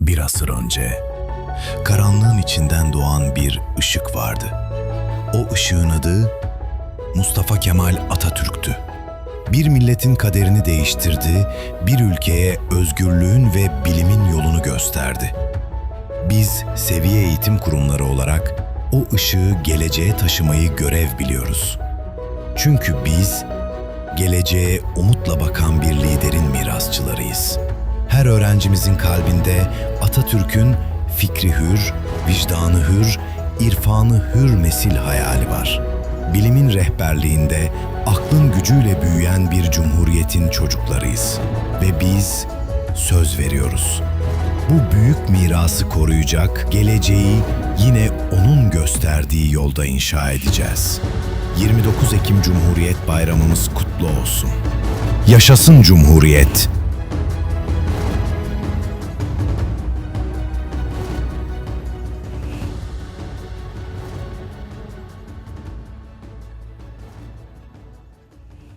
Bir asır önce karanlığın içinden doğan bir ışık vardı. O ışığın adı Mustafa Kemal Atatürk'tü. Bir milletin kaderini değiştirdi, bir ülkeye özgürlüğün ve bilimin yolunu gösterdi. Biz seviye eğitim kurumları olarak o ışığı geleceğe taşımayı görev biliyoruz. Çünkü biz geleceğe umutla bakan bir öğrencimizin kalbinde Atatürk'ün fikri hür, vicdanı hür, irfanı hür nesil hayali var. Bilimin rehberliğinde aklın gücüyle büyüyen bir cumhuriyetin çocuklarıyız ve biz söz veriyoruz. Bu büyük mirası koruyacak, geleceği yine onun gösterdiği yolda inşa edeceğiz. 29 Ekim Cumhuriyet Bayramımız kutlu olsun. Yaşasın Cumhuriyet!